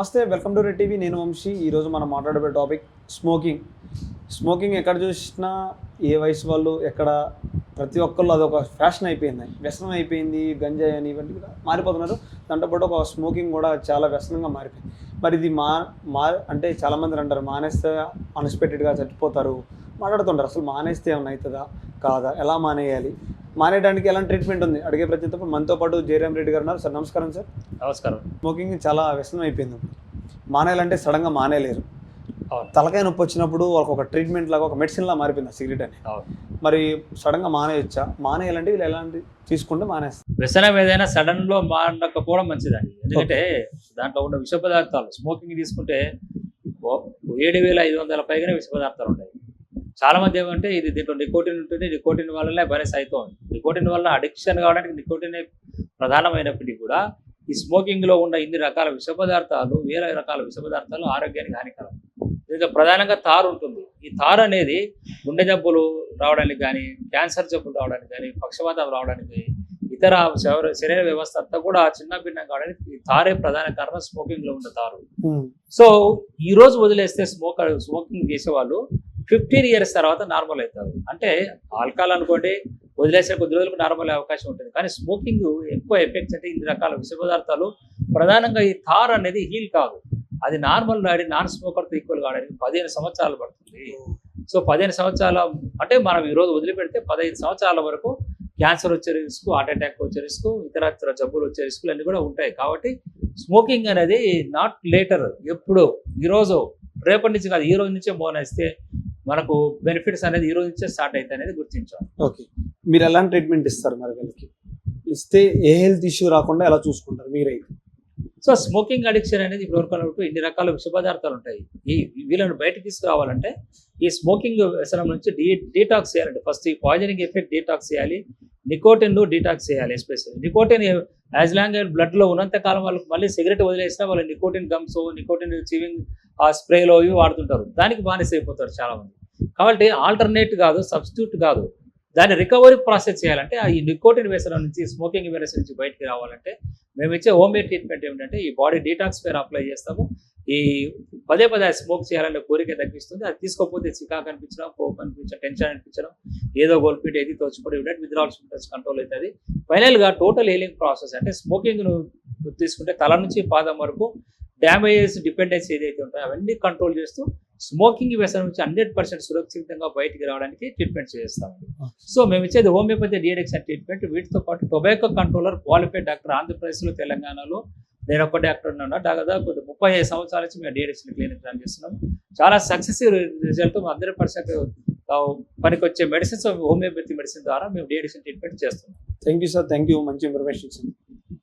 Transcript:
నమస్తే welcome to red TV. నేను వంశీ. ఈరోజు మనం మాట్లాడబోయే టాపిక్ స్మోకింగ్. స్మోకింగ్ ఎక్కడ చూసినా ఏ వయసు వాళ్ళు ఎక్కడ ప్రతి ఒక్కళ్ళు అదొక ఫ్యాషన్ అయిపోయింది. వ్యసనం అయిపోయింది గంజాయి అని ఇవన్నీ మారిపోతున్నారు. దాంతోపాటు ఒక స్మోకింగ్ కూడా చాలా వ్యసనంగా మారిపోయింది. మరి ఇది మా మా అంటే చాలామంది అంటారు మానేస్తే అన్ఎక్స్పెక్టెడ్గా చచ్చిపోతారు. మాట్లాడుతుంటారు అసలు మానేస్తే ఏమైనా అవుతుందా? కాదా? ఎలా మానేయాలి? మానేయడానికి ఎలాంటి ట్రీట్మెంట్ ఉంది? అడిగే ప్రతి మనతో పాటు జయరామ్ రెడ్డి గారు ఉన్నారు. సార్ నమస్కారం సార్. నమస్కారం. స్మోకింగ్ చాలా వ్యసనం అయిపోయింది. మానేయాలంటే సడన్గా మానేయలేరు. తలకాయ నొప్పి వచ్చినప్పుడు వాళ్ళకి ఒక ట్రీట్మెంట్ లాగా ఒక మెడిసిన్ లా మారిపోయింది సిగరెట్ అని మరి సడన్గా మానేయచ్చా? మానేయాలంటే వీళ్ళు ఎలాంటి తీసుకుంటే మానేస్తారు. వ్యసనం ఏదైనా సడన్లో మానకపోవడం మంచిదండి. ఎందుకంటే దాంట్లో ఉన్న విష పదార్థాలు స్మోకింగ్ తీసుకుంటే ఏడు వేల ఐదు వందల పైగానే విష పదార్థాలు ఉంటాయి. చాలా మంది ఏమంటే ఇది దీంట్లో నికోటిన్ ఉంటుంది నికోటిన్ వల్లనే బరెస్ అవుతుంది నికోటిన్ వల్ల అడిక్షన్ కావడానికి నికోటిన్ ప్రధానమైనప్పటికీ కూడా ఈ స్మోకింగ్లో ఉన్న ఇన్ని రకాల విష పదార్థాలు వేరే రకాల విష పదార్థాలు ఆరోగ్యానికి హానికరం. దీంట్లో ప్రధానంగా తారు ఉంటుంది. ఈ తారు అనేది గుండె జబ్బులు రావడానికి కానీ క్యాన్సర్ జబ్బులు రావడానికి కానీ పక్షవాతం రావడానికి ఇతర శరీర- శరీర వ్యవస్థ అంతా కూడా చిన్న భిన్నం కావడానికి ఈ తారే ప్రధాన కారణం స్మోకింగ్లో ఉన్న తారు. సో ఈ రోజు వదిలేస్తే స్మోక్ స్మోకింగ్ చేసేవాళ్ళు ఫిఫ్టీన్ ఇయర్స్ తర్వాత నార్మల్ అవుతారు. అంటే ఆల్కహాల్ అనుకోండి వదిలేసే కొద్ది రోజులకు నార్మల్ అయ్యే అవకాశం ఉంటుంది. కానీ స్మోకింగ్ ఎక్కువ ఎఫెక్ట్స్ అంటే ఇన్ని రకాల విష పదార్థాలు ప్రధానంగా ఈ తార్ అనేది హీల్ కాదు. అది నార్మల్ నాడి నాన్ స్మోకర్తో ఈక్వల్ కావడానికి పదిహేను సంవత్సరాలు పడుతుంది. సో పదిహేను సంవత్సరాల అంటే మనం ఈ రోజు వదిలిపెడితే పదహైదు సంవత్సరాల వరకు క్యాన్సర్ వచ్చే రిస్క్ హార్ట్ అటాక్ వచ్చే రిస్క్ ఇతర ఇతర జబ్బులు వచ్చే రిస్కులు అన్నీ కూడా ఉంటాయి. కాబట్టి స్మోకింగ్ అనేది నాట్ లేటర్ ఎప్పుడు ఈరోజు రేపటి నుంచి కాదు ఈ రోజు నుంచే మోనేస్తే మనకు బెనిఫిట్స్ అనేది ఈ రోజు నుంచే స్టార్ట్ అవుతాయి అనేది గుర్తించాలి. ఓకే మీరు ఎలాంటి ట్రీట్మెంట్ ఇస్తారు మరి వీళ్ళకి? ఇస్తే ఏ హెల్త్ ఇష్యూ రాకుండా ఎలా చూసుకుంటారు మీరైతే? సో స్మోకింగ్ అడిక్షన్ అనేది అన్నట్టు ఇన్ని రకాల విష పదార్థాలు ఉంటాయి. ఈ వీళ్ళని బయటకు తీసుకురావాలంటే ఈ స్మోకింగ్ వ్యసనం నుంచి డీ డీటాక్స్ చేయాలంటే ఫస్ట్ ఈ పాయిజనింగ్ ఎఫెక్ట్ డీటాక్స్ చేయాలి. నికోటిన్ డీటాక్స్ చేయాలి ఎస్పెషల్లీ నికోటిన్ యాజ్ లాంగ్ బ్లడ్లో ఉన్నంత కాలం వాళ్ళకి మళ్ళీ సిగరెట్ వదిలేసినా వాళ్ళు నికోటిన్ గమ్స్ నికోటిన్ చీవింగ్ ఆ స్ప్రేలో ఇవి వాడుతుంటారు. దానికి బానిస అయిపోతారు చాలా మంది కాబట్టి ఆల్టర్నేట్ కాదు సబ్స్టిట్యూట్ కాదు. దాన్ని రికవరీ ప్రాసెస్ చేయాలంటే ఈ నికోటిన్ వ్యసనం నుంచి స్మోకింగ్ వ్యసనం నుంచి బయటికి రావాలంటే మేము ఇచ్చే హోమ్మేడ్ ట్రీట్మెంట్ ఏమిటంటే ఈ బాడీ డీటాక్స్ పేరు అప్లై చేస్తాము. ఈ పదే పదే స్మోక్ చేయాలనే కోరిక తగ్గిస్తుంది. అది తీసుకోకపోతే చికాకు అనిపించడం కోప్ అనిపించడం టెన్షన్ అనిపించడం ఏదో గోల్పిట్ ఏది తోచుకోవడం ఇవ్వడం విత్డ్రాల్ సింటమ్స్ కంట్రోల్ అవుతుంది. ఫైనల్గా టోటల్ హీలింగ్ ప్రాసెస్ అంటే స్మోకింగ్ను తీసుకుంటే తల నుంచి పాదం వరకు డ్యామేజెస్ డిపెండెన్స్ ఏదైతే ఉంటాయో అవన్నీ కంట్రోల్ చేస్తూ స్మోకింగ్ వ్యసనం నుంచి హండ్రెడ్ పర్సెంట్ సురక్షితంగా బయటికి రావడానికి ట్రీట్మెంట్ చేస్తామండి సో మేము ఇచ్చేది హోమియోపతి డిఎడిక్షన్ ట్రీట్మెంట్ వీటితో పాటు టొబాకో కంట్రోలర్ క్వాలిఫైడ్ డాక్టర్ ఆంధ్రప్రదేశ్లో తెలంగాణలో నేను ఒక డాక్టర్ ఉన్నా దాదాపు ముప్పై ఐదు సంవత్సరాల నుంచి మేము డిఎడిక్షన్ క్లినిక్ రన్ చేస్తున్నాం చాలా సక్సెసివ్ రిజల్ట్ హండ్రెడ్ పర్సెంట్ పనికొచ్చే మెడిసిన్స్ హోమియోపతి మెడిసిన్ ద్వారా మేము డిఎడిక్షన్ ట్రీట్మెంట్ చేస్తున్నాం. Thank you sir thank you మంచి ఇన్ఫర్మేషన్ ఇచ్చింది.